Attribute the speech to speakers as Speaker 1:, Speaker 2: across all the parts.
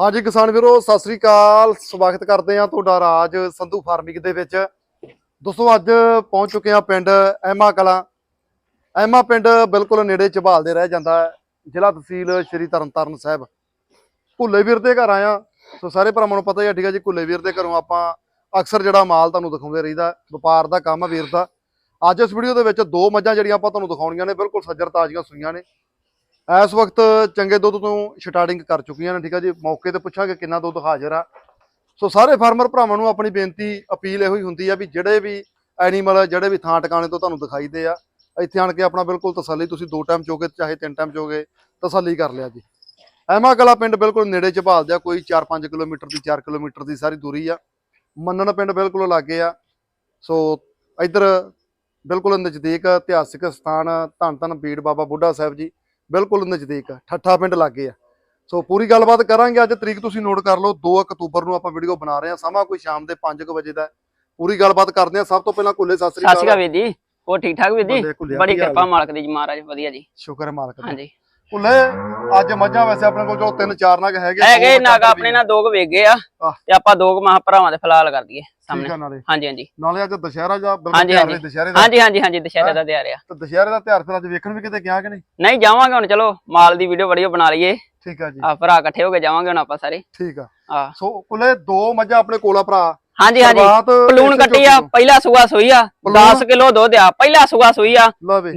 Speaker 1: ਹਾਂਜੀ ਕਿਸਾਨ ਵੀਰੋ, ਸਤਿ ਸ੍ਰੀ ਅਕਾਲ। ਸਵਾਗਤ ਕਰਦੇ ਹਾਂ ਤੁਹਾਡਾ ਰਾਜ ਸੰਧੂ ਫਾਰਮਿੰਗ ਦੇ ਵਿੱਚ। ਦੋਸਤੋ, ਅੱਜ ਪਹੁੰਚ ਚੁੱਕੇ ਹਾਂ ਪਿੰਡ ਐਮਾ ਕਲਾਂ। ਐਮਾ ਪਿੰਡ ਬਿਲਕੁਲ ਨੇੜੇ ਝਬਾਲ ਦੇ ਰਹਿ ਜਾਂਦਾ ਹੈ। ਜ਼ਿਲ੍ਹਾ ਤਹਿਸੀਲ ਸ਼੍ਰੀ ਤਰਨਤਾਰਨ ਸਾਹਿਬ। ਭੁੱਲੇ ਵੀਰ ਦੇ ਘਰ ਆਇਆ ਸੋ ਸਾਰੇ ਭਰਾਵਾਂ ਨੂੰ ਪਤਾ ਹੀ ਹੈ, ਠੀਕ ਹੈ ਜੀ, ਭੁੱਲੇ ਵੀਰ ਦੇ ਘਰੋਂ ਆਪਾਂ ਅਕਸਰ ਜਿਹੜਾ ਮਾਲ ਤੁਹਾਨੂੰ ਦਿਖਾਉਂਦੇ ਰਹੀਦਾ ਵਪਾਰ ਦਾ ਕੰਮ ਆ ਵੀਰ ਦਾ। ਅੱਜ ਇਸ ਵੀਡੀਓ ਦੇ ਵਿੱਚ ਦੋ ਮੱਝਾਂ ਜਿਹੜੀਆਂ ਆਪਾਂ ਤੁਹਾਨੂੰ ਦਿਖਾਉਣੀਆਂ ਨੇ, ਬਿਲਕੁਲ ਸੱਜਰ ਤਾਜ਼ੀਆਂ ਸੂਈਆਂ ਨੇ। ਇਸ ਵਕਤ ਚੰਗੇ ਦੁੱਧ ਤੋਂ ਸਟਾਰਟਿੰਗ ਕਰ ਚੁੱਕੀਆਂ ਨੇ, ਠੀਕ ਆ ਜੀ? ਮੌਕੇ ਤੇ ਪੁੱਛਾਂਗੇ ਕਿੰਨਾ ਦੁੱਧ ਹਾਜ਼ਰ ਆ। ਸੋ ਸਾਰੇ ਫਾਰਮਰ ਭਰਾਵਾਂ ਨੂੰ ਆਪਣੀ ਬੇਨਤੀ, ਅਪੀਲ ਇਹੋ ਹੀ ਹੁੰਦੀ ਆ ਵੀ ਜਿਹੜੇ ਵੀ ਐਨੀਮਲ ਜਿਹੜੇ ਵੀ ਥਾਂ ਟਿਕਾਣੇ ਤੋਂ ਤੁਹਾਨੂੰ ਦਿਖਾਈਦੇ ਆ, ਇੱਥੇ ਆਣ ਕੇ ਆਪਣਾ ਬਿਲਕੁਲ ਤਸੱਲੀ, ਤੁਸੀਂ ਦੋ ਟਾਈਮ ਚੋਗੇ, ਚਾਹੇ ਤਿੰਨ ਟਾਈਮ ਚੋਗੇ, ਤਸੱਲੀ ਕਰ ਲਿਆ ਜੀ। ਐਮਾ ਕਲਾ ਪਿੰਡ ਬਿਲਕੁਲ ਨੇੜੇ ਚ ਭਾਲਦੇ ਆ ਕੋਈ 4-5 ਕਿਲੋਮੀਟਰ ਦੀ 4 ਕਿਲੋਮੀਟਰ ਦੀ ਸਾਰੀ ਦੂਰੀ ਆ। ਮੰਨਣ ਪਿੰਡ ਬਿਲਕੁਲ ਲਾਗੇ ਆ। ਸੋ ਇੱਧਰ ਬਿਲਕੁਲ ਨਜ਼ਦੀਕ ਇਤਿਹਾਸਿਕ ਸਥਾਨ ਧੰਨ ਧੰਨ ਬੀੜ ਬਾਬਾ ਬੁੱਢਾ ਸਾਹਿਬ ਜੀ ਬਿਲਕੁਲ ਨਜ਼ਦੀਕ ਆ ਠੱਠਾ ਪਿੰਡ ਲਾਗੇ ਆ। ਸੋ ਪੂਰੀ ਗੱਲਬਾਤ ਕਰਾਂਗੇ ਅੱਜ ਤਰੀਕ ਤੁਸੀਂ ਨੋਟ ਕਰ ਲਓ 2 ਅਕਤੂਬਰ ਨੂੰ ਆਪਾਂ ਵੀਡੀਓ ਬਣਾ ਰਹੇ ਹਾਂ ਸਮਾਂ ਕੋਈ ਸ਼ਾਮ ਦੇ 5 ਵਜੇ ਦਾ। ਪੂਰੀ ਗੱਲਬਾਤ ਕਰਦੇ ਹਾਂ ਸਭ ਤੋਂ ਪਹਿਲਾਂ ਕੁੱਲੇ ਸਤਿ ਸ੍ਰੀ
Speaker 2: ਸਤਿ ਸ਼੍ਰੀ
Speaker 1: ਅਕਾਲ
Speaker 2: ਵੀਰ ਜੀ ਹੋਰ ਠੀਕ ਠਾਕ ਵੀਰ ਜੀ? ਬੜੀ ਕਿਰਪਾ? ਮਾਲਕ ਦੀ ਜੀ ਮਹਾਰਾਜ ਵਧੀਆ ਜੀ।
Speaker 1: ਸ਼ੁਕਰ ਹੈ ਮਾਲਕ ਦਾ।
Speaker 2: ਹਾਂਜੀ।
Speaker 1: ਕੁੱਲੇ ਅੱਜ ਮੱਝਾਂ ਵੈਸੇ ਆਪਣੇ ਕੋਲ ਜੋ ਤਿੰਨ ਚਾਰ ਨਗ ਹੈਗੇ
Speaker 2: ਹੈਗੇ
Speaker 1: ਦੋ
Speaker 2: ਨਾਗ ਆਪਣੇ ਨਾਲ ਦੋ ਕੁ ਵੇਖ ਗਏ ਆ। ਤੇ ਆਪਾਂ ਦੋ ਕੁ ਮਹਾ ਭਰਾਵਾਂ ਦੇ ਫਿਲਹਾਲ ਕਰ ਦਈਏ ਸਾਹਮਣੇ। ਹਾਂਜੀ ਹਾਂਜੀ।
Speaker 1: ਨਾਲੇ ਅੱਜ ਦੁਸ਼ਹਿਰਾ ਜਾਂ ਬਿਲਕੁਲ ਦੁਸ਼ਹਿਰੇ ਦਾ।
Speaker 2: ਹਾਂਜੀ ਹਾਂਜੀ ਹਾਂਜੀ ਦੁਸ਼ਹਿਰੇ ਦਾ ਤਿਆਰ ਆ।
Speaker 1: ਤੇ ਦੁਸ਼ਹਿਰੇ ਦਾ ਤਿਉਹਾਰ ਫਿਰ ਅੱਜ ਵੇਖਣ ਵੀ ਕਿਤੇ ਗਿਆ ਕਿ ਨਹੀਂ?
Speaker 2: ਨਹੀਂ ਜਾਵਾਂਗੇ ਹੁਣ ਚਲੋ ਮਾਲ ਦੀ ਵੀਡੀਓ ਵੀਡੀਓ ਬਣਾ ਲਈਏ।
Speaker 1: ਠੀਕ ਆ ਜੀ।
Speaker 2: ਆ ਭਰਾ ਇਕੱਠੇ ਹੋ ਕੇ ਜਾਵਾਂਗੇ ਹੁਣ ਆਪਾਂ ਸਾਰੇ।
Speaker 1: ਠੀਕ ਆ।
Speaker 2: ਆ
Speaker 1: ਸੋ ਕੁੱਲੇ ਦੋ ਮੱਝਾਂ ਆਪਣੇ ਕੋਲ ਆ ਭਰਾ।
Speaker 2: ਹਾਂਜੀ ਹਾਂਜੀ।
Speaker 1: ਸ਼ੁਰੂਆਤ
Speaker 2: ਪਲੂਣ
Speaker 1: ਇਸੇ
Speaker 2: ਕੱਟੀ ਆ
Speaker 1: ਝੋਟੀ
Speaker 2: ਪਹਿਲਾ ਸੂਆ ਸੂਈ ਆ।
Speaker 1: ਪਲੂਣ?
Speaker 2: 10 ਕਿਲੋ ਦੁੱਧ ਆ ਪਹਿਲਾ ਸੂਆ ਸੂਈ ਆ।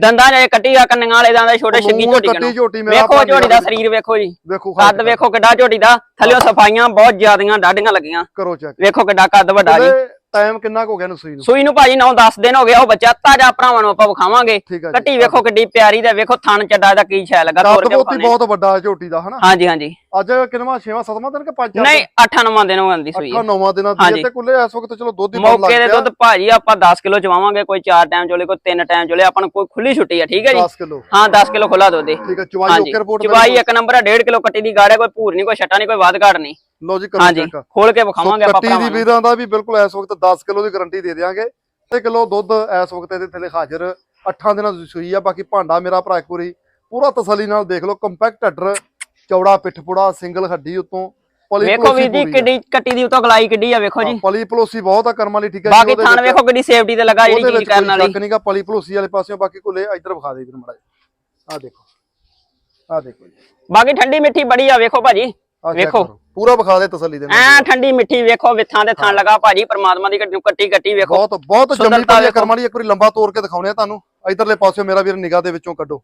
Speaker 2: ਦੰਦਾਂ ਜੇ ਕੱਟੀ ਆ ਕੰਨੀਆਂ ਵਾਲੇ ਦੰਦਾਂ ਛੋਟੇ ਛੱਗੀ
Speaker 1: ਪਲੂਣ
Speaker 2: ਝੋਟੀ
Speaker 1: ਕੱਟੀ
Speaker 2: ਕਣੋ।
Speaker 1: ਝੋਟੀ ਮੇਰਾ
Speaker 2: ਵੇਖੋ ਝੋਟੀ ਦਾ ਸਰੀਰ ਵੇਖੋ ਜੀ।
Speaker 1: ਵੇਖੋ
Speaker 2: ਕੱਦ ਵੇਖੋ ਕਿੱਡਾ ਝੋਟੀ ਦਾ। ਥੱਲਿਓ ਸਫਾਈਆਂ ਬਹੁਤ ਜ਼ਿਆਦੀਆਂ ਡਾਢੀਆਂ ਲੱਗੀਆਂ।
Speaker 1: ਕਰੋ ਚੈੱਕ
Speaker 2: ਵੇਖੋ ਕਿੱਡਾ ਕੱਦ ਵੱਡਾ ਜੀ।
Speaker 1: ਟਾਈਮ ਕਿੰਨਾ ਕੁ ਹੋ ਗਿਆ ਨੂੰ? ਸੂਈ ਨੂੰ
Speaker 2: ਸੂਈ ਨੂੰ ਭਾਜੀ 9-10 ਦਿਨ ਹੋ ਗਿਆ ਉਹ ਬੱਚਾ ਤਾਜਾ ਭਰਾਵਾਂ ਨੂੰ ਆਪਾਂ ਵਿਖਾਵਾਂਗੇ।
Speaker 1: ਠੀਕ ਆ ਜੀ
Speaker 2: ਕੱਟੀ ਵੇਖੋ ਕਿੱਡੀ ਪਿਆਰੀ ਦਾ ਵੇਖੋ ਥਣ ਚੱਡਾ ਦਾ ਕੀ ਛੈ ਲੱਗਾ
Speaker 1: ਕੱਦ
Speaker 2: ਕੇ ਵਿਖਾਉਣੇ
Speaker 1: ਬਹੁਤ ਵੱਡਾ ਹੈ ਝੋਟੀ ਦਾ ਹਨਾ?
Speaker 2: ਹਾਂਜੀ ਹਾਂਜੀ।
Speaker 1: ਅੱਜ ਕਿੰਨਵਾਂ 6ਵਾਂ 7ਵਾਂ ਦਿਨ ਕਿ 5
Speaker 2: ਨਹੀਂ 8-9 ਦਿਨ ਹੋ ਜਾਂਦੀ ਸੂਈ।
Speaker 1: ਅੱਠਾਂ ਨੌਵਾਂ ਦਿਨਾਂ ਦੀ ਹੈ
Speaker 2: ਹਾਂਜੀ।
Speaker 1: ਤੇ ਕੁੱਲੇ ਇਸ ਵਕਤ ਚਲੋ ਦੁੱਧ ਹੀ ਬਹੁਤ ਲੱਗ
Speaker 2: ਮੌਕੇ ਦੇ ਦੁੱਧ ਭਾਜੀ ਆਪਾਂ 10 ਕਿਲੋ ਚਵਾਵਾਂਗੇ ਕੋਈ 4 ਟਾਈਮ ਚੋਲੇ ਕੋਈ 3 ਟਾਈਮ ਚੋਲੇ ਆਪਾਂ ਨੂੰ ਕੋਈ ਖੁੱਲੀ ਛੁੱਟੀ ਆ ਠੀਕ ਹੈ ਜੀ?
Speaker 1: 10 ਕਿਲੋ।
Speaker 2: ਹਾਂ 10 ਕਿਲੋ ਖੁੱਲਾ ਦੁੱਧ ਏ।
Speaker 1: ਠੀਕ ਹੈ ਚਵਾਈ ਓਕੇ ਰਿਪੋਰਟ
Speaker 2: ਚਵਾਈ ਇੱਕ ਨੰਬਰ ਆ 1.5 ਕਿਲੋ ਕੱਟੀ ਦੀ ਗਾੜ ਹੈ ਕੋਈ ਭੂਰ ਨਹੀਂ ਕੋਈ ਛੱਟਾ ਨਹੀਂ ਕੋਈ ਵਾਧ ਘਾੜ ਨਹੀਂ।
Speaker 1: ਲੋ ਜੀ ਕਰੋ
Speaker 2: ਹਾਂਜੀ
Speaker 1: ਚੈੱਕ
Speaker 2: ਖੋਲ ਕੇ ਵਿਖਾਵਾਂਗੇ ਆਪਾਂ
Speaker 1: ਕੱਟੀ ਦੀ ਵੀਰਾਂ ਦਾ ਵੀ ਬਿਲਕੁਲ ਇਸ ਵਕਤ 10 ਕਿਲੋ ਦੀ ਗਾਰੰਟੀ ਦੇ ਦਿਆਂਗੇ। ਤੇ ਕਿਲੋ ਦੁੱਧ ਇਸ ਵਕਤ ਇਹਦੇ ਥੱਲੇ ਹਾਜ਼ਰ। 8 ਦਿਨਾਂ ਦੀ ਸੂਈ ਆ ਬਾਕੀ ਭਾਂਡਾ ਮੇਰਾ ਭਰਾ ਇੱਕ ਵਾਰੀ ਪੂਰਾ ਤਸੱਲੀ ਨਾਲ ਦੇਖ ਲਓ। ਕੰਪੈਕਟ ਅੱਡਰ ਚੌੜਾ ਪਿੱਠਪੁੜਾ ਸਿੰਗਲ ਹੱਡੀ ਉਤੋਂ।
Speaker 2: ਵੇਖੋ
Speaker 1: ਪੂਰੀ ਆ।
Speaker 2: ਕਿੱਡੀ ਕੱਟੀ ਦੀ ਉਤੋਂ ਗਲਾਈ ਕਿੱਡੀ ਆ ਵੇਖੋ ਜੀ।
Speaker 1: ਪਲੀ ਪਲੋਸੀ ਬਹੁਤ ਆ ਕਰਮਾਂ ਲਈ ਠੀਕ ਹੈ
Speaker 2: ਬਾਕੀ ਥਣ ਵੇਖੋ ਕਿੱਡੀ ਸੇਫਟੀ ਤੇ ਲੱਗਾ ਜਿਹੜੀ ਚੀਜ਼ ਕਰਨ ਵਾਲੀ।
Speaker 1: ਨਹੀਂਗਾ ਪਲੀ ਪਲੋਸੀ ਵਾਲੇ ਪਾਸਿਓਂ। ਬਾਕੀ ਕੁੱਲੇ ਇੱਧਰ ਵਿਖਾ ਦੇ ਵੀਰ ਮੜਾ ਆ ਦੇਖੋ। ਆ ਦੇਖੋ ਜੀ।
Speaker 2: ਬਾਕੀ ਠੰਡੀ ਮਿੱਠੀ ਬੜੀ ਆ ਵੇਖੋ ਭਾਜੀ।
Speaker 1: ਆਹ check
Speaker 2: ਵੇਖੋ।
Speaker 1: ਕਰੋ। ਪੂਰਾ ਵਿਖਾ ਦੇ ਤਸੱਲੀ ਦੇ ਨਾਲ।
Speaker 2: ਐ ਠੰਡੀ ਮਿੱਠੀ ਵੇਖੋ ਵਿਥਾਂ ਦੇ ਥਣ ਲਗਾ ਭਾਜੀ ਪ੍ਰਮਾਤਮਾ ਦੀ ਕੱਟੀ ਕੱਟੀ ਕੱਟੀ ਵੇਖੋ।
Speaker 1: ਬਹੁਤ ਬਹੁਤ
Speaker 2: ਸੁੰਦਰਤਾ
Speaker 1: ਜੰਮੀ ਪਈ ਆ
Speaker 2: ਵੇਖੋ।
Speaker 1: ਕਰਮਾਂ ਲਈ ਇੱਕ ਵਾਰੀ ਲੰਬਾ ਤੋੜ ਕੇ ਦਿਖਾਉਣੇ ਆ ਤੁਹਾਨੂੰ। ਇਧਰਲੇ ਪਾਸਿਓਂ ਮੇਰਾ ਵੀਰ ਨਿਗਾਹ ਦੇ ਵਿੱਚੋਂ ਕੱਢੋ।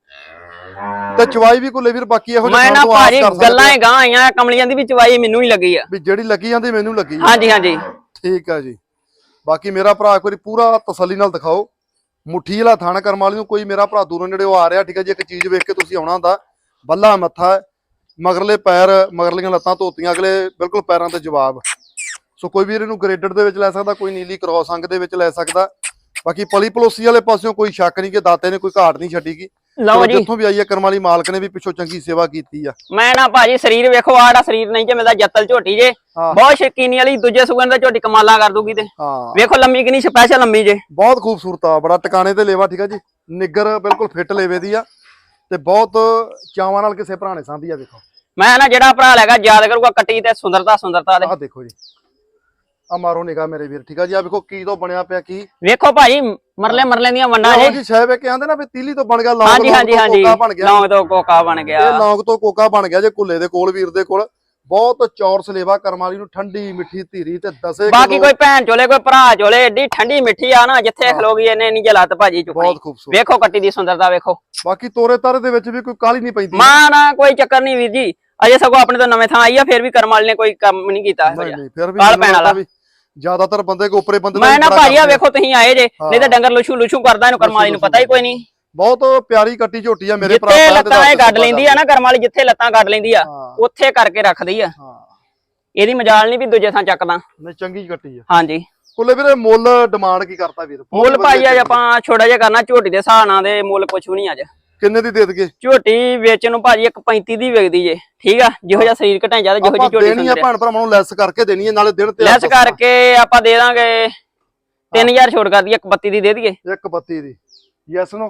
Speaker 1: ਤੇ ਚਵਾਈ ਵੀ ਕੁੱਲੇ ਵੀਰ ਬਾਕੀ ਇਹੋ
Speaker 2: ਮੈਂ
Speaker 1: ਜਿਹੇ
Speaker 2: ਨਾ
Speaker 1: ਤੋਂ ਆਸ
Speaker 2: ਭਾਜੀ
Speaker 1: ਕਰ ਸਕਦੇ
Speaker 2: ਗੱਲਾਂ
Speaker 1: ਆ
Speaker 2: ਹੀ ਗਾਂ ਆਈਆਂ ਕਮਲੀਆਂ ਦੀ ਵੀ ਚਵਾਈ ਮੈਨੂੰ ਹੀ ਲੱਗੀ ਆ।
Speaker 1: ਵੀ ਜਿਹੜੀ ਲੱਗੀ ਜਾਂਦੀ ਮੈਨੂੰ ਲੱਗੀ ਆ।
Speaker 2: ਹਾਂਜੀ ਹਾਂਜੀ।
Speaker 1: ਠੀਕ ਆ ਜੀ। ਬਾਕੀ ਮੇਰਾ ਭਰਾ ਇੱਕ ਵਾਰੀ ਪੂਰਾ ਤਸੱਲੀ ਨਾਲ ਦਿਖਾਓ। ਮੁੱਠੀ ਵਾਲਾ ਥਾਣਾ ਕਰਮ ਵਾਲੀ ਨੂੰ ਕੋਈ ਮੇਰਾ ਭਰਾ ਦੂਰੋਂ ਨੇੜੇ ਆ ਰਿਹਾ ਠੀਕ ਹੈ ਜੀ ਇੱਕ ਚੀਜ਼ ਵੇਖ ਕੇ ਤੁਸੀਂ ਆਉਣਾ ਹੁੰਦਾ। ਬੱਲਾ ਮੱਥਾ ਹੈ, ਮਗਰਲੇ ਪੈਰ ਮਗਰਲੀਆਂ ਲੱਤਾਂ ਧੋਤੀਆਂ ਅਗਲੇ ਬਿਲਕੁਲ ਪੈਰਾਂ ਤੇ ਜਵਾਬ। ਸੋ ਕੋਈ ਵੀਰ ਇਹਨੂੰ ਗ੍ਰੇਡਡ ਦੇ ਵਿੱਚ ਲੈ ਸਕਦਾ ਕੋਈ ਨੀਲੀ ਕ੍ਰੋਸ ਅੰਗ ਦੇ ਵਿੱਚ ਲੈ ਸਕਦਾ। ਬਾਕੀ ਪਲੀ ਪਲੋਸੀ ਵਾਲੇ ਪਾਸਿਓਂ ਕੋਈ ਸ਼ੱਕ ਨਹੀਂ ਕਿ ਦਾਤੇ ਨੇ ਕੋਈ ਘਾਟ ਨਹੀਂ ਛੱਡੀਗੀ
Speaker 2: ਲਓ ਜੀ।
Speaker 1: ਜਿੱਥੋਂ ਵੀ ਆਈ ਹੈ ਕਰਮ ਵਾਲੀ ਮਾਲਕ ਨੇ ਵੀ ਪਿੱਛੋਂ ਚੰਗੀ ਸੇਵਾ ਕੀਤੀ ਆ।
Speaker 2: ਮੈਂ ਨਾ ਭਾਜੀ ਸਰੀਰ ਵੇਖੋ ਆੜਾ ਸਰੀਰ ਨਹੀਂ ਜੇ ਮੇਰਾ ਜੱਤਲ ਝੋਟੀ ਜੇ। ਬਹੁਤ ਸ਼ਕੀਨੀ ਵਾਲੀ ਦੂਜੇ ਸੁਗਨ ਦਾ ਝੋਟੀ ਕਮਾਲਾਂ ਕਰ ਦੂਗੀ ਤੇ। ਵੇਖੋ ਲੰਮੀ ਕਿੰਨੀ ਸਪੈਸ਼ਲ ਲੰਮੀ ਜੇ।
Speaker 1: ਬਹੁਤ ਖੂਬਸੂਰਤ ਆ ਬੜਾ ਟਿਕਾਣੇ ਤੇ ਲੇਵਾ ਠੀਕ ਆ ਜੀ? ਨਿੱਗਰ ਬਿਲਕੁਲ ਫਿੱਟ ਲੇਵੇ ਦੀ ਆ। ਤੇ ਬਹੁਤ ਚਾਵਾਂ ਨਾਲ ਕਿਸੇ ਭਰਾ ਨੇ ਸਾਂਭੀ ਆ ਵੇਖੋ
Speaker 2: ਮੈਂ ਨਾ ਜਿਹੜਾ ਭਰਾ ਲੈਗਾ ਯਾਦ ਕਰੂਗਾ ਕੱਟੀ ਤੇ ਸੁੰਦਰਤਾ ਸੁੰਦਰਤਾ ਦੇ।
Speaker 1: ਆਹ ਦੇਖੋ ਜੀ। ਆ ਮਾਰੋ ਨਿਗਾਹ ਮੇਰੇ ਵੀਰ ਠੀਕ ਆ ਜੀ? ਆ ਵੇਖੋ ਕੀ ਤੋਂ ਬਣਿਆ ਪਿਆ ਕੀ?
Speaker 2: ਵੇਖੋ ਭਾਜੀ ਮਰਲੇ ਮਰਲੇ ਦੀਆਂ ਵੰਡਾਂ
Speaker 1: ਇਹੋ
Speaker 2: ਜੇ।
Speaker 1: ਜੀ ਸ਼ੈ ਵੇ ਕੇ ਆਂਦੇ ਨਾ ਵੀ ਤੀਲੀ ਤੋਂ ਬਣ ਗਿਆ ਲੌਂਗ
Speaker 2: ਹਾਂਜੀ
Speaker 1: ਲੌਂਗ
Speaker 2: ਹਾਂਜੀ
Speaker 1: ਤੋਂ
Speaker 2: ਹਾਂਜੀ।
Speaker 1: ਕੋਕਾ ਬਣ ਗਿਆ।
Speaker 2: ਲੌਂਗ ਤੋਂ ਕੋਕਾ ਬਣ
Speaker 1: ਇਹ
Speaker 2: ਗਿਆ
Speaker 1: ਲੌਂਗ ਤੋਂ ਕੋਕਾ ਬਣ ਗਿਆ ਜੇ ਕੁੱਲੇ ਦੇ ਕੋਲ ਵੀਰ ਦੇ ਕੋਲ। ਬਹੁਤ ਚੌਰਸ ਲੇਵਾ ਕਰਮ ਵਾਲੀ ਨੂੰ ਠੰਡੀ ਮਿੱਠੀ ਧੀਰੀ ਤੇ ਦਸੇ
Speaker 2: ਬਾਕੀ ਕੋਈ ਭੈਣ ਚੋਲੇ ਕੋਈ ਭਰਾ ਚੋਲੇ ਏਡੀ ਠੰਡੀ ਮਿੱਠੀ ਆ ਨਾ ਜਿੱਥੇ ਖਲੋਗੀ ਇਹਨੇ ਨਹੀਂ ਜਲਤ ਭਾਜੀ ਚੁੱਕਣੀ।
Speaker 1: ਬਹੁਤ ਖੂਬਸੂਰਤ।
Speaker 2: ਵੇਖੋ ਕੱਟੀ ਦੀ ਸੁੰਦਰਤਾ ਵੇਖੋ।
Speaker 1: ਬਾਕੀ ਤੋਰੇ ਤਾਰੇ ਦੇ ਵਿੱਚ ਵੀ ਕੋਈ ਕਾਲੀ ਨਹੀਂ ਪੈਂਦੀ।
Speaker 2: ਮਾਂ ਨਾ ਕੋਈ ਚੱਕਰ ਨਹੀਂ ਵੀਰ ਜੀ। ਅਜੇ ਸਗੋਂ ਆਪਣੇ ਤੋਂ ਨਵੇਂ ਥਾਂ ਆਈ ਆ ਫਿਰ ਵੀ ਕਰਮ ਵਾਲੇ ਨੇ ਕੋਈ ਕੰਮ ਨਹੀਂ ਕੀਤਾ ਇਹੋ
Speaker 1: ਨਹੀਂ
Speaker 2: ਜਿਹਾ।
Speaker 1: ਨਹੀਂ ਫਿਰ ਵੀ
Speaker 2: ਕਾਲ ਪੈਣ ਵਾਲਾ।
Speaker 1: ਜ਼ਿਆਦਾਤਰ ਬੰਦੇ ਕੋ ਉੱਪਰੇ ਬੰਦੇ
Speaker 2: ਮੈਂ ਨਾ ਭਾਜੀ ਆ। ਵੇਖੋ ਤੁਸੀਂ ਆਏ ਜੇ ਨਹੀਂ ਤਾਂ ਡੰਗਰ ਲੁਛੂ ਲੁਛੂ ਕਰਦਾ ਇਹਨੂੰ ਕਰਮ ਵਾਲੀ ਨੂੰ ਪਤਾ ਹੀ ਕੋਈ ਨਹੀਂ।
Speaker 1: ਬਹੁਤ ਪਿਆਰੀ ਕੱਟੀ ਝੋਟੀ ਆ ਮੇਰੇ ਭਰਾ
Speaker 2: ਜਿੱਥੇ ਲੱਤਾਂ ਇਹ ਗੱਡ ਲੈਂਦੀ ਆ ਨਾ ਕਰਮ ਵਾਲੀ ਜਿੱਥੇ ਲੱਤਾਂ ਗੱਡ ਲੈਂਦੀ ਆ ਉੱਥੇ ਕਰਕੇ ਰੱਖਦੀ ਆ। ਇਹਦੀ ਮਜਾਲ ਨਹੀਂ ਵੀ ਦੂਜੇ ਥਾਂ ਚੱਕਦਾ।
Speaker 1: ਨਹੀਂ ਚੰਗੀ ਕੱਟੀ ਆ।
Speaker 2: ਹਾਂਜੀ।
Speaker 1: ਕੁੱਲੇ ਵੀਰੇ ਮੁੱਲ ਡਿਮਾਂਡ ਕੀ ਕਰਤਾ ਵੀਰ?
Speaker 2: ਮੁੱਲ ਭਾਈ ਅੱਜ ਆਪਾਂ ਛੋਟਾ ਜਿਹਾ ਕਰਨਾ ਝੋਟੀ ਦੇ ਹਿਸਾਬ ਨਾਲ ਦੇ ਮੁੱਲ ਕੁਛ ਵੀ ਨਹੀਂ ਅੱਜ।
Speaker 1: ਕਿੰਨੇ ਦੀ ਦੇ ਦਗੇ
Speaker 2: ਝੋਟੀ ਵੇਚਣ ਨੂੰ ਭਾਜੀ ਇੱਕ 35 ਦੀ ਵਿਕਦੀ ਜੇ ਠੀਕ ਆ? ਜਿਹੋ ਜਿਹਾ ਸਰੀਰ ਘਟਾਈ ਜਾਂਦਾ ਜਿਹੋ ਜਿਹੀ ਝੋਟੀ
Speaker 1: ਦੇਣੀ ਆ ਭੈਣ ਭਰਾਵਾਂ ਨੂੰ ਲੈਸ ਕਰਕੇ ਦੇਣੀ ਹੈ ਨਾਲੇ ਦਿਨ ਤੇ
Speaker 2: ਲੈਸ ਕਰਕੇ ਆਪਾਂ ਦੇ ਦਾਂਗੇ 3000 ਛੋਟ ਕਰ ਦਈਏ ਇੱਕ 32 ਦੀ ਦੇ ਦਈਏ।
Speaker 1: ਇੱਕ ਬੱਤੀ ਦੀ। ਯੈਸ ਨੋ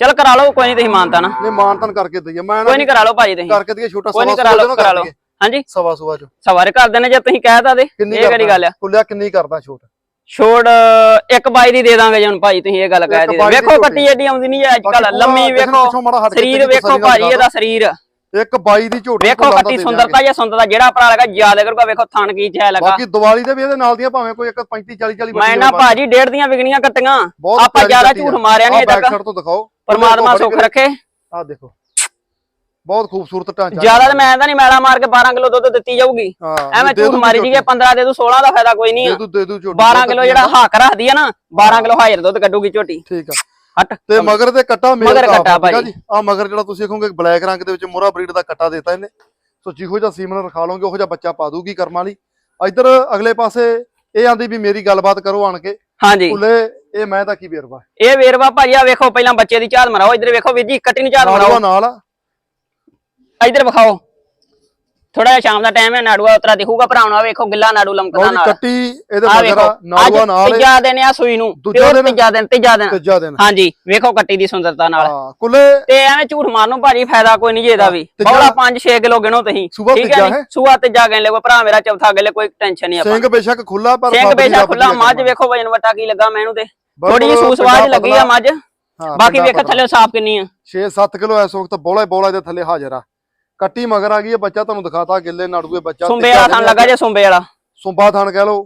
Speaker 2: ਚਲ ਕਰਾ ਲਓ ਕੋਈ ਨਹੀਂ ਤੁਸੀਂ ਮਾਨਤਾ ਨਾ।
Speaker 1: ਨਹੀਂ ਮਾਨਤਨ ਕਰਕੇ ਦਈਏ। ਮੈਂ ਨਾ
Speaker 2: ਕੋਈ ਨਹੀਂ ਕਰਾ ਲਓ ਭਾਜੀ ਤੁਸੀਂ।
Speaker 1: ਕਰਕੇ ਦਈਏ ਛੋਟਾ
Speaker 2: ਕੋਈ ਨਹੀਂ
Speaker 1: ਸਵਾ
Speaker 2: ਕਰਾ ਲਓ ਕਰਾ। ਹਾਂਜੀ।
Speaker 1: ਸਵਾ ਸੂਆ ਚ।
Speaker 2: ਸਵਾਰੇ ਕਰ ਦੇਣੇ ਜੇ ਤੁਸੀਂ ਕਹਿ ਤਾ ਦੇ ਇਹ ਕਿਹੜੀ ਗੱਲ ਆ?
Speaker 1: ਕੁੱਲਿਆ ਕਿੰਨੀ ਕਰਦਾ ਛੋਟ?
Speaker 2: ਛੋੜ ਇੱਕ ਬਾਈ ਦੀ ਦੇ ਦਾਂਗੇ ਜੀ ਹੁਣ ਭਾਈ ਤੁਸੀਂ ਇਹ ਗੱਲ ਕਹਿ
Speaker 1: ਇੱਕ
Speaker 2: ਦੇ
Speaker 1: ਬਾਈ ਦੀ
Speaker 2: ਵੇਖੋ। ਕੱਟੀ ਏਡੀ ਆਉਂਦੀ ਨਹੀਂ ਅੱਜ ਕੱਲ ਲੰਮੀ ਵੇਖੋ। ਸਰੀਰ ਵੇਖੋ ਭਾਜੀ ਇਹਦਾ ਸਰੀਰ।
Speaker 1: ਇੱਕ 22 ਦੀ ਝੋਟੀ
Speaker 2: ਵੇਖੋ ਕੱਟੀ ਸੁੰਦਰਤਾ ਜਾਂ ਸੁੰਦਰਤਾ ਜਿਹੜਾ ਭਰਾ ਲਗਾ ਯਾਦ ਕਰੂਗਾ ਵੇਖੋ ਥਣ ਕੀ ਛੈ ਲਗਾ
Speaker 1: ਬਾਕੀ ਦੀਵਾਲੀ ਦੇ ਵੀ ਇਹਦੇ ਨਾਲ ਦੀਆਂ ਭਾਵੇਂ ਕੋਈ ਇੱਕ 35 40 40
Speaker 2: ਮੈਂ ਨਾ ਭਾਜੀ ਡੇਢ ਦੀਆਂ ਵਿਕਣੀਆਂ ਕੱਟੀਆਂ। ਆਪਾਂ ਜ਼ਿਆਦਾ। ਝੂਠ ਮਾਰਿਆ ਨਹੀਂ
Speaker 1: back
Speaker 2: ਤੱਕ।
Speaker 1: ਤੋਂ ਦਿਖਾਓ।
Speaker 2: ਪਰਮਾਤਮਾ ਸੁੱਖ ਰੱਖੇ।
Speaker 1: ਆ ਦੇਖੋ। ਬਹੁਤ ਖੂਬਸੂਰਤ ਢਾਂਚਾ
Speaker 2: ਜ਼ਿਆਦਾ ਤਾਂ ਮੈਂ ਤਾਂ ਨਹੀਂ ਮੈਲਾ ਮਾਰ ਕੇ 12 ਕਿਲੋ ਦੁੱਧ ਦਿੱਤੀ ਜਾਊਗੀ। ਐਵੇਂ ਝੂਠ ਮਾਰੀ। ਜੀਗੇ 15 ਦੇ ਦੂ 16 ਦਾ ਫਾਇਦਾ ਕੋਈ ਨਹੀਂ
Speaker 1: ਦੇ ਦੂ ਦੇ ਦੂ ਝੋਟੀ
Speaker 2: 12 ਕਿਲੋ ਜਿਹੜਾ ਹੱਕ ਰੱਖਦੀ ਆ ਨਾ 12 ਕਿਲੋ ਹਾਜ਼ਰ ਦੁੱਧ ਕੱਢੂਗੀ ਝੋਟੀ।
Speaker 1: ਠੀਕ ਆ।
Speaker 2: ਹਟ।
Speaker 1: ਤੇ ਮਗਰ ਤੇ ਕੱਟਾ ਮੇਲ
Speaker 2: ਮਗਰ ਕੱਟਾ ਭਾਈ।
Speaker 1: ਆ ਮਗਰ ਜਿਹੜਾ ਤੁਸੀਂ ਦੇਖੋਗੇ ਬਲੈਕ ਰੰਗ ਦੇ ਵਿੱਚ ਮੋਰਾ ਬਰੀਡ ਦਾ ਕੱਟਾ ਦਿੱਤਾ ਇਹਨੇ। ਸੋ ਜਿਹੋ ਜਿਹਾ ਸੀਮਨ ਰਖਾ ਲਓਗੇ ਉਹੋ ਜਿਹਾ ਬੱਚਾ ਪਾ ਦੂਗੀ ਕਰਮਾਂ ਵਾਲੀ ਇੱਧਰ ਅਗਲੇ ਪਾਸੇ ਇਹ ਆਂਦੀ ਵੀ ਮੇਰੀ ਗੱਲਬਾਤ ਕਰੋ ਆਣ ਕੇ।
Speaker 2: ਹਾਂਜੀ।
Speaker 1: ਭੁੱਲੇ ਇਹ ਮੈਂ ਤਾਂ ਕੀ ਬੇਰਵਾ
Speaker 2: ਇਹ ਵੇਰਵਾ ਭਾਜੀ ਆ ਵੇਖੋ ਪਹਿਲਾਂ ਬੱਚੇ ਦੀ ਝਾਤ ਮਰਾਓ ਇੱਧਰ ਵੇਖੋ ਵੀਰ ਜੀ ਕੱਟੀ ਨੂੰ
Speaker 1: ਨਾਲੂਆ
Speaker 2: ਮਰਾਓ।
Speaker 1: ਨਾਲ। ਆ
Speaker 2: ਇੱਧਰ ਵਿਖਾਓ। ਥੋੜਾ ਜਿਹਾ ਸ਼ਾਮ ਦਾ ਟਾਈਮ ਹੈ ਨਾੜੂਆ ਉਤਰਾ ਦਿਖੂਗਾ ਭਰਾਉਣਾ ਵੇਖੋ ਗਿੱਲਾ ਨਾੜੂ ਲਮਕਦਾ ਨਾਲ।
Speaker 1: ਕੱਟੀ ਇਹਦੇ
Speaker 2: ਆ
Speaker 1: ਮਗਰ
Speaker 2: ਵੇਖੋ
Speaker 1: ਆ,
Speaker 2: ਅੱਜ
Speaker 1: ਨਾਲ ਏ,
Speaker 2: ਤੀਜਾ ਦਿਨ ਆ ਸੂਈ ਨੂੰ
Speaker 1: ਦੂਜਾ
Speaker 2: ਪਿਓਰ
Speaker 1: ਦਿਨ?
Speaker 2: ਤੀਜਾ ਦਿਨ ਤੀਜਾ ਦਿਨ।
Speaker 1: ਤੀਜਾ ਦਿਨ।
Speaker 2: ਹਾਂਜੀ ਵੇਖੋ ਕੱਟੀ ਦੀ ਸੁੰਦਰਤਾ ਨਾਲ।
Speaker 1: ਹਾਂ ਕੁੱਲੇ।
Speaker 2: ਤੇ ਐਵੇਂ ਝੂਠ ਮਾਰਨ ਨੂੰ ਭਾਜੀ ਫਾਇਦਾ ਕੋਈ ਨਹੀਂ ਜੇ ਇਹਦਾ ਵੀ।
Speaker 1: ਤੀਜਾ-
Speaker 2: ਬੌਲਾ 5-6 ਕਿਲੋ ਗਿਣੋ ਤੁਸੀਂ
Speaker 1: ਸੂਆ
Speaker 2: ਠੀਕ
Speaker 1: ਤੀਜਾ
Speaker 2: ਹੈ? ਸੂਆ ਤੀਜਾ ਗਿਣ ਲਿਓ ਭਰਾ ਮੇਰਾ ਚੌਥਾ ਗਿਣ ਲਿਓ ਕੋਈ ਟੈਨਸ਼ਨ ਨਹੀਂ ਆਪਾਂ।
Speaker 1: ਸਿੰਘ ਬੇਸ਼ੱਕ ਖੁੱਲਾ ਪਰ
Speaker 2: ਸਿੰਘ
Speaker 1: ਰੱਬ ਦੀ
Speaker 2: ਬੇਸ਼ਾ
Speaker 1: ਰੱਬ ਦੀ
Speaker 2: ਖੁੱਲਾ
Speaker 1: ਆ।
Speaker 2: ਮੱਝ। ਵੇਖੋ ਵਜਨ ਵਟਾ ਕੀ ਲੱਗਾ ਮੈਨੂੰ ਤੇ। ਥੋੜੀ ਜਿਹੀ ਸੂਸਵਾਜ ਲੱਗੀ ਆ ਮੱਝ। ਬਾਕੀ ਵੇਖੋ। ਥੱਲੇ ਸਾਫ਼ ਕਿੰਨੀ ਆ।
Speaker 1: 6-7 ਕਿਲੋ ਇਸ ਵਕਤ ਬੋਲਾ ਬੋਲਾ ਦੇ ਥੱਲੇ ਹਾਜ਼ਰ ਆ। ਕੱਟੀ ਮਗਰ ਆ ਗਈ ਹੈ ਬੱਚਾ ਤੁਹਾਨੂੰ ਦਿਖਾਤਾ ਗਿੱਲੇ ਨਾੜੂਏ ਬੱਚਾ
Speaker 2: ਸੁੰਬੇ ਵਾਲਾ ਥਣ ਲੱਗਾ ਜੇ ਸੁੰਬੇ ਵਾਲਾ।
Speaker 1: ਸੁੰਬਾ ਥਣ ਕਹਿ ਲਓ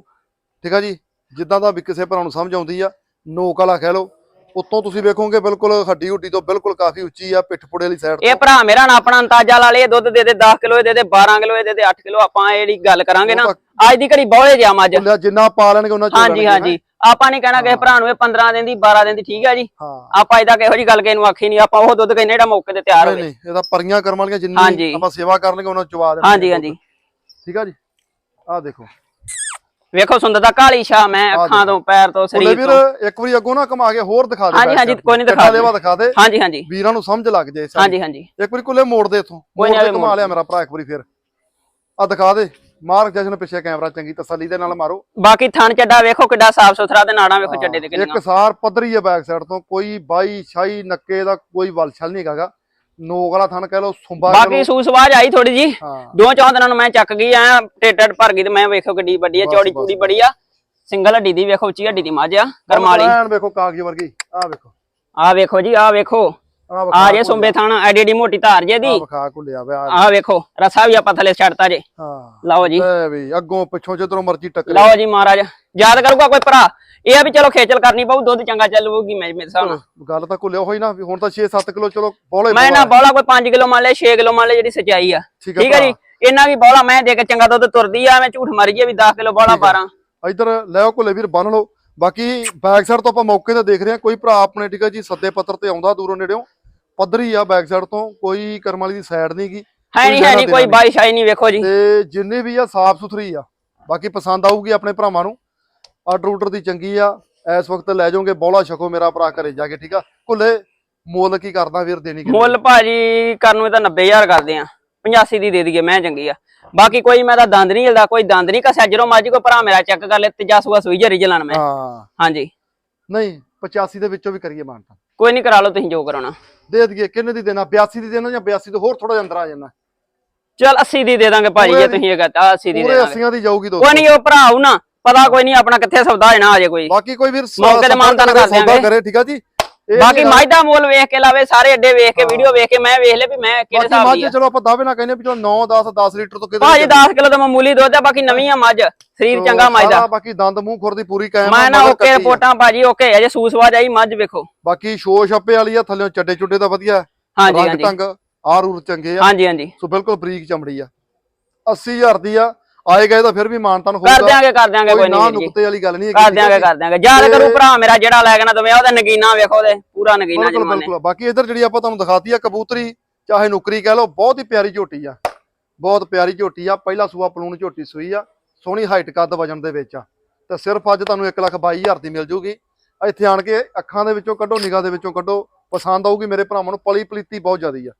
Speaker 1: ਠੀਕ ਆ ਜੀ? ਜਿੱਦਾਂ ਦਾ ਵੀ ਕਿਸੇ ਭਰਾ ਨੂੰ ਸਮਝ ਆਉਂਦੀ ਆ ਨੋਕ ਵਾਲਾ ਕਹਿ ਲਓ ਉੱਤੋਂ ਤੁਸੀਂ ਵੇਖੋਗੇ ਬਿਲਕੁਲ ਹੱਡੀ ਹੁੱਡੀ ਤੋਂ ਬਿਲਕੁਲ ਕਾਫੀ ਉੱਚੀ ਆ ਪਿੱਠ ਪੁੜੇ ਵਾਲੀ ਸਾਈਡ
Speaker 2: ਇਹ ਭਰਾ ਮੇਰਾ ਨਾ ਆਪਣਾ ਅੰਦਾਜ਼ਾ ਲਾ ਲਏ ਦੁੱਧ ਦੇ ਦੇ 10 ਕਿਲੋ ਦੇ ਦੇ 12 ਕਿਲੋ ਦੇ ਦੇ 8 ਕਿਲੋ ਆਪਾਂ ਇਹ ਜਿਹੜੀ ਗੱਲ ਕਰਾਂਗੇ ਨਾ ਅੱਜ ਦੀ ਘੜੀ ਬੌਲੇ ਜਿਆ ਮੱਝ।
Speaker 1: ਜਿੰਨਾ ਪਾ ਲੈਣਗੇ ਉਹਨਾਂ ਚੋਂ
Speaker 2: ਹਾਂਜੀ ਹਾਂਜੀ। ਆਪਾਂ ਨਹੀਂ ਕਹਿਣਾ ਕਿਸੇ ਭਰਾ ਨੂੰ ਇਹ 15 ਦਿਨ ਦੀ 12 ਦਿਨ ਦੀ ਠੀਕ ਹੈ ਜੀ। ਆਪਾਂ ਇਹਦਾ ਕਿਹੋ ਜੀ ਗੱਲ ਕਿਸੇ ਨੂੰ ਆਖੀ ਨਹੀਂ ਆਪਾਂ ਉਹ ਦੁੱਧ ਕਹਿੰਦੇ ਜਿਹੜਾ ਮੌਕੇ ਤੇ ਤਿਆਰ ਹੋਵੇ।
Speaker 1: ਨਹੀਂ ਇਹਦਾ ਪਰੀਆਂ ਕਰਮ ਵਾਲੀਆਂ ਜਿੰਨੀ। ਆਪਾਂ ਸੇਵਾ ਕਰਨਗੇ ਉਹਨਾਂ ਚਵਾ ਦੇਣਗੇ
Speaker 2: ਹਾਂਜੀ ਹਾਂਜੀ।
Speaker 1: ਠੀਕ ਆ ਜੀ? ਆਹ ਦੇਖੋ।
Speaker 2: ਵੇਖੋ ਸੁੰਦਰਤਾ ਕਾਲੀ ਸ਼ਾ ਮੈਂ ਅੱਖਾਂ ਤੋਂ ਪੈਰ ਤੋਂ ਸਰੀਰ
Speaker 1: ਵੀਰ
Speaker 2: ਤੋਂ।
Speaker 1: ਇੱਕ ਵਾਰੀ ਅੱਗੋਂ ਨਾ ਕਮਾ ਕੇ ਹੋਰ ਦਿਖਾ ਦੇ
Speaker 2: ਹਾਂਜੀ, ਹਾਂਜੀ, ਕੋਈ ਨੀ
Speaker 1: ਕਿੱਡਾ
Speaker 2: ਦਿਖਾ ਦੇ।
Speaker 1: ਲੇਵਾ ਦਿਖਾ ਦੇ।
Speaker 2: ਹਾਂਜੀ ਹਾਂਜੀ।
Speaker 1: ਵੀਰਾਂ ਨੂੰ ਸਮਝ ਲੱਗ ਜੇ ਸਾਰੀ।
Speaker 2: ਹਾਂਜੀ ਹਾਂਜੀ।
Speaker 1: ਇੱਕ ਵਾਰੀ ਕੁੱਲੇ ਮੋੜ ਦੇ ਇਥੋਂ।
Speaker 2: ਕੋਈ
Speaker 1: ਮੋੜ ਦੇ ਕਮਾ ਲਿਆ ਮੇਰਾ ਭਰਾ ਇੱਕ ਵਾਰੀ ਫਿਰ। ਆ ਦਿਖਾ ਦੇ। ਮਾਰਕ ਜਸ਼ਨ ਪਿੱਛੇ ਕੈਮਰਾ ਚੰਗੀ ਤਸੱਲੀ ਦੇ ਨਾਲ ਮਾਰੋ।
Speaker 2: ਬਾਕੀ ਥਣ ਚੱਡਾ ਵੇਖੋ ਕਿੱਡਾ ਸਾਫ਼ ਸੁਥਰਾ ਤੇ ਨਾੜਾਂ ਵੇਖੋ ਚੱਡੇ ਦੇ ਕਿੰਨੀਆਂ।
Speaker 1: ਇੱਕ ਸਾਰ ਪੱਧਰੀ ਹੈ ਬੈਕ ਸਾਈਡ ਤੋਂ। ਕੋਈ ਬਾਈ ਛਾਈ ਨੱਕੇ ਦਾ ਕੋਈ ਵਲਛਲ ਨਹੀਂ ਹੈਗਾ ਨੋਕ ਵਾਲਾ ਥਣ ਕਹਿ ਲਓ ਸੁੰਬਾ
Speaker 2: ਬਾਕੀ
Speaker 1: ਲਓ।
Speaker 2: ਸੂਸਵਾਜ ਆਈ ਥੋੜੀ ਜੀ ਦੋ ਚੌਂ ਦਿਨਾਂ ਨੂੰ ਮੈਂ ਚੱਕ ਗਈ ਐ ਟੇਟੜ ਭਰ ਗਈ ਤੇ ਮੈਂ ਵੇਖੋ ਕਿੱਡੀ ਵੱਡੀ ਆ ਚੌੜੀ ਚੂੜੀ। ਬੜੀ ਆ। ਸਿੰਗਲ ਹੱਡੀ ਦੀ ਵੇਖੋ ਉੱਚੀ ਹੱਡੀ ਦੀ ਮੱਝ ਆ ਕਰਮਾਲੀ।
Speaker 1: ਐਨ ਵੇਖੋ ਕਾਗਜ਼ ਵਰਗੀ ਆ ਵੇਖੋ।
Speaker 2: ਆ ਵੇਖੋ ਜੀ ਆ ਵੇਖੋ
Speaker 1: ਆ
Speaker 2: ਆ ਜੇ ਸੁੰਬੇ ਥਣ ਐਡੀ ਐਡੀ ਮੋਟੀ ਧਾਰ ਜੇ ਦੀ
Speaker 1: ਵਿਖਾ ਕੁੱਲਿਆ ਵੇ ਆ
Speaker 2: ਆ ਵੇਖੋ ਰਸਾ ਵੀ ਆਪਾਂ ਥੱਲੇ ਛੱਡਤਾ ਜੇ।
Speaker 1: ਹਾਂ।
Speaker 2: ਲਓ ਜੀ।
Speaker 1: ਲੈ ਵੀ ਅੱਗੋਂ ਪਿੱਛੋਂ ਜਿੱਧਰੋਂ ਮਰਜ਼ੀ ਟੱਕਰੇ।
Speaker 2: ਲਓ ਜੀ ਮਹਾਰਾਜ ਯਾਦ ਕਰੂਗਾ ਕੋਈ ਭਰਾ। ਇਹ ਆ ਵੀ ਚਲੋ ਖੇਚਲ ਕਰਨੀ ਪਊ ਦੁੱਧ ਚੰਗਾ ਚੱਲੂਗੀ ਮੈਂ ਮੇਰੇ ਹਿਸਾਬ ਨਾਲ।
Speaker 1: ਗੱਲ ਤਾਂ ਕੁੱਲਿਆ ਹੋਈ ਨਾ ਵੀ ਹੁਣ ਤਾਂ 6-7 ਕਿਲੋ ਚਲੋ ਬੋਲੇ
Speaker 2: ਮੈਂ ਨਾ ਬੌਲਾ ਕੋਈ 5 ਕਿਲੋ ਮੰਨ ਲਿਆ 6 ਕਿਲੋ ਮੰਨ ਲਿਆ ਜਿਹੜੀ ਸਚਾਈ ਆ।
Speaker 1: ਠੀਕ ਹੈ
Speaker 2: ਜੀ? ਇਹਨਾਂ ਵੀ ਬੌਲਾ ਮੈਂ ਦੇ ਕੇ ਚੰਗਾ ਦੁੱਧ ਤੁਰਦੀ ਆ ਮੈਂ ਝੂਠ ਮਾਰੀ ਜੀ ਵੀ 10 ਕਿਲੋ ਬੌਲਾ 12
Speaker 1: ਇੱਧਰ ਲੈਓ ਕੁੱਲੇ ਵੀਰ ਬੰਨ ਲਓ। ਬਾਕੀ ਬੈਕ ਸਾਈਡ ਤੋਂ ਆਪਾਂ ਮੌਕੇ ਤੇ ਦੇਖ ਰਹੇ ਹਾਂ ਕੋਈ ਭਰਾ ਆਪਣੇ ਠੀਕ ਹੈ ਜੀ ਸੱਦੇ ਪੱਤਰ ਤੇ ਆਉਂਦਾ ਦੂਰੋਂ ਨੇੜਿਓਂ। ਪੱਧਰੀ ਆ ਬੈਕ ਸਾਈਡ ਤੋਂ ਕੋਈ ਕਰਮ ਵਾਲੀ ਦੀ ਸਾਈਡ ਨਹੀਂ ਗੀ।
Speaker 2: ਹੈ ਨਹੀਂ ਹੈ ਨਹੀਂ ਕੋਈ ਬਾਈ ਸ਼ਾਈ ਨਹੀਂ ਵੇਖੋ ਜੀ।
Speaker 1: ਤੇ ਜਿੰਨੇ ਵੀ ਆ ਸਾਫ਼ ਸੁਥਰੀ ਆ। ਬਾਕੀ ਪਸੰਦ ਆਊਗੀ ਆਪਣੇ ਭਰਾਵਾਂ ਨੂੰ। ਆਰਡਰ ਰੂਟਰ ਦੀ ਚੰਗੀ ਆ। ਇਸ ਵਕਤ ਲੈ ਜਾਓਗੇ ਬੋਲਾ ਛਕੋ ਮੇਰਾ ਭਰਾ ਘਰੇ ਜਾ ਕੇ ਠੀਕ ਆ? ਕੁੱਲੇ ਮੁੱਲ ਕੀ ਕਰਦਾ ਵੀਰ ਦੇਣੀ ਕਿੰਨੀ?
Speaker 2: ਮੁੱਲ ਭਾਜੀ ਕਰਨ ਨੂੰ ਤਾਂ 90000 ਕਰਦੇ ਆ। 85 ਦੀ ਦੇ ਦਈਏ ਮੈਂ ਚੰਗੀ ਆ। ਬਾਕੀ ਕੋਈ ਮੈਂ ਤਾਂ ਦੰਦ ਨਹੀਂ ਹਿਲਦਾ ਕੋਈ ਦੰਦ ਨਹੀਂ ਕਸਿਆ। ਜਦੋਂ ਮਰਜ਼ੀ ਕੋਈ ਭਰਾ ਮੇਰਾ ਚੈੱਕ ਕਰ ਲੈ ਤੀਜਾ ਸੂਆ ਸੂਈ ਜਰੀ ਜਲਾਨ ਮੈਂ।
Speaker 1: ਹਾਂ।
Speaker 2: ਹਾਂਜੀ।
Speaker 1: ਨਹੀਂ 85 ਦੇ ਵਿੱਚੋਂ ਵੀ ਕਰੀਏ ਮਾਨਤਾ।
Speaker 2: ਕੋਈ ਨਹੀਂ ਕਰਾ ਲਓ ਤੁਸੀਂ ਜੋ ਕਰਾਉਣਾ।
Speaker 1: ਦੇ ਦਈਏ ਕਿੰਨੇ ਦੀ ਦੇਣਾ? 82 ਦੀ ਦੇਣਾ ਜਾਂ 82 ਤੋਂ ਹੋਰ ਥੋੜਾ ਜਿਹਾ ਅੰਦਰ ਆ ਜਾਣਾ?
Speaker 2: ਚਲ 80 ਦੀ ਦੇ ਦਾਂਗੇ ਭਾਜੀ ਜੇ
Speaker 1: ਪੂਰੇ
Speaker 2: ਤੁਸੀਂ ਇਹ ਕਹਤਾ 80 ਦੀ ਦੇ
Speaker 1: ਪੂਰੇ
Speaker 2: ਦਾਂਗੇ।
Speaker 1: 80 ਦੀ ਜਾਊਗੀ
Speaker 2: ਕੋਈ
Speaker 1: ਦੋਸਤੋ
Speaker 2: ਨਹੀਂ ਉਹ ਭਰਾ ਆਊ ਨਾ। ਪਤਾ ਕੋਈ ਨਹੀਂ ਆਪਣਾ ਕਿੱਥੇ ਸੌਦਾ ਹੈ ਨਾ ਅਜੇ ਕੋਈ।
Speaker 1: ਬਾਕੀ ਕੋਈ ਵੀਰ ਸ-
Speaker 2: ਮੌਕੇ ਤੇ ਮਾਨਤਾਨ
Speaker 1: ਸੌਦਾ
Speaker 2: ਕਰ ਦਿਆਂਗੇ।
Speaker 1: ਕਰੇ ਠੀਕ ਆ ਜੀ?
Speaker 2: ਬਾਕੀ ਮੱਝ ਮੁੱਲ ਵੇਖ ਕੇ ਲਾਵੇ ਸਾਰੇ ਅੱਡੇ ਵੇਖ ਕੇ ਵੀਡੀਓ ਵੇਖ ਕੇ ਮੈਂ ਵੇਖ ਲਿਆ ਵੀ ਮੈਂ ਕਿਹੜੇ ਹਿਸਾਬ ਦੀ
Speaker 1: ਚਲੋ ਆਪਾਂ ਦਾਅਵੇ ਨਾ ਕਹਿੰਦੇ ਵੀ ਚਲੋ 9 10 10 ਲੀਟਰ ਤੋਂ ਕਿਤੇ
Speaker 2: ਭਾਜੀ 10 ਕਿਲੋ ਦਾ ਮਾਮੂਲੀ ਦੁੱਧ ਆ ਬਾਕੀ ਨਵੀਂ ਆ ਮੱਝ। ਸਰੀਰ ਚੰਗਾ ਮੱਝ। ਦਾ
Speaker 1: ਬਾਕੀ ਦੰਦ ਮੂੰਹ ਖੁਰ ਦੀ ਪੂਰੀ ਕਾਇਮ
Speaker 2: ਮੈਂ ਨਾ ਓਕੇ। ਰਿਪੋਰਟਾਂ ਭਾਜੀ ਓਕੇ। ਅਜੇ ਸੂਸਵਾਜ ਆਈ ਮੱਝ ਵੇਖੋ।
Speaker 1: ਬਾਕੀ ਸ਼ੋ ਛੱਪੇ ਵਾਲੀ ਆ ਥੱਲੇੋਂ ਚੱਡੇ ਚੁੱਡੇ ਦਾ ਵਧੀਆ।
Speaker 2: ਹਾਂਜੀ
Speaker 1: ਰੰਗ
Speaker 2: ਹਾਂਜੀ।
Speaker 1: ਢੰਗ ਆਰ ਉਰ ਚੰਗੇ ਆ।
Speaker 2: ਹਾਂਜੀ ਹਾਂਜੀ।
Speaker 1: ਸੋ ਬਿਲਕੁਲ ਬਰੀਕ ਚਮੜੀ ਆ। 80000 ਦੀ ਆ। ਆਏ ਗਏ ਤਾਂ ਫਿਰ ਵੀ ਮਾਨਤਨ
Speaker 2: ਕਰ
Speaker 1: ਹੋਊਗਾ
Speaker 2: ਦਿਆਂਗੇ ਕਰ ਦਿਆਂਗੇ
Speaker 1: ਕੋਈ ਨਾ ਨੁਕਤੇ ਵਾਲੀ ਗੱਲ ਨਹੀਂ
Speaker 2: ਕਰ ਦਿਆਂਗੇ ਕਰ ਦਿਆਂਗੇ। ਯਾਦ ਕਰੂ ਭਰਾ ਮੇਰਾ ਜਿਹੜਾ ਲੈ ਕੇ ਨਾ ਦਵੇ ਉਹਦਾ ਨਗੀਨਾ ਵੇਖੋ ਉਹਦੇ ਪੂਰਾ ਨਗੀਨਾ ਜਮਾਨੇ।
Speaker 1: ਬਿਲਕੁਲ। ਬਾਕੀ ਇਧਰ ਜਿਹੜੀ ਆਪਾਂ ਤੁਹਾਨੂੰ ਦਿਖਾਤੀ ਆ ਕਬੂਤਰੀ ਚਾਹੇ ਨੁਕਰੀ ਕਹਿ ਲਓ ਬਹੁਤ ਹੀ ਪਿਆਰੀ ਝੋਟੀ ਆ। ਬਹੁਤ ਪਿਆਰੀ ਝੋਟੀ ਆ। ਪਹਿਲਾ ਸੂਆ ਪਲੂਣ ਝੋਟੀ ਸੂਈ ਆ। ਸੋਹਣੀ ਹਾਈਟ ਕੱਦ ਵਜਨ ਦੇ ਵਿੱਚ ਆ। ਤੇ ਸਿਰਫ ਅੱਜ ਤੁਹਾਨੂੰ 122000 ਦੀ ਮਿਲ ਜੂਗੀ। ਇੱਥੇ ਆਣ ਕੇ ਅੱਖਾਂ ਦੇ ਵਿੱਚੋਂ ਕੱਢੋ ਨਿਗਾਹ ਦੇ ਵਿੱਚੋਂ ਕੱਢੋ। ਪਸੰਦ ਆਊਗੀ ਮੇਰੇ ਭਰਾਵਾਂ ਨੂੰ। ਪਲੀ ਪਲੀਤੀ ਬਹੁਤ ਜ਼ਿਆਦੀ ਆ।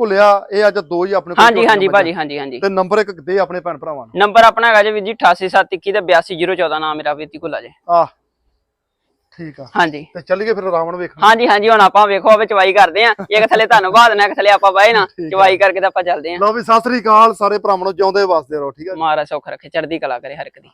Speaker 1: ਘੁੱਲਿਆ ਇਹ ਅੱਜ ਦੋ ਹੀ ਆਪਣੇ ਕੋਲ
Speaker 2: ਹਾਂਜੀ ਹਾਂਜੀ। ਭਾਜੀ ਹਾਂਜੀ ਹਾਂਜੀ।
Speaker 1: ਤੇ ਨੰਬਰ ਇੱਕ ਦੇ ਆਪਣੇ ਭੈਣ ਭਰਾਵਾਂ ਨੂੰ।
Speaker 2: ਨੰਬਰ ਆਪਣਾ ਹੈਗਾ ਜੀ ਵੀਰ ਜੀ 88721 ਤੇ 82014 ਨਾਮ ਮੇਰਾ ਵੀਰ ਜੀ ਕੋਲ ਆ ਜੇ।
Speaker 1: ਆ ਠੀਕ ਆ।
Speaker 2: ਹਾਂਜੀ।
Speaker 1: ਤੇ ਚੱਲੀਏ ਫਿਰ ਰਾਵਣ ਵੇਖਣ।
Speaker 2: ਹਾਂਜੀ ਹਾਂਜੀ ਹੁਣ ਆਪਾਂ ਵੇਖੋ ਆਪੇ ਚਵਾਈ ਕਰਦੇ ਆ। ਇੱਕ ਥੱਲੇ ਤੁਹਾਨੂੰ ਦੇਣਾ ਇੱਕ ਥੱਲੇ ਆਪਾਂ ਬਾਏ ਨਾ। ਚਵਾਈ ਕਰਕੇ ਤਾਂ ਆਪਾਂ ਚੱਲਦੇ ਆ।
Speaker 1: ਲਓ ਵੀ ਸਤਿ ਸ੍ਰੀ ਅਕਾਲ ਸਾਰੇ ਭਰਾਵਾਂ ਨੂੰ ਜਿਉਂਦੇ ਵਸਦੇ ਰਹੋ ਠੀਕ ਆ
Speaker 2: ਮਹਾਰਾਜ ਸੁੱਖ ਰੱਖੇ ਚੜ੍ਹਦੀ ਕਲਾ ਕਰੇ ਹਰ ਇੱਕ ਦੀ।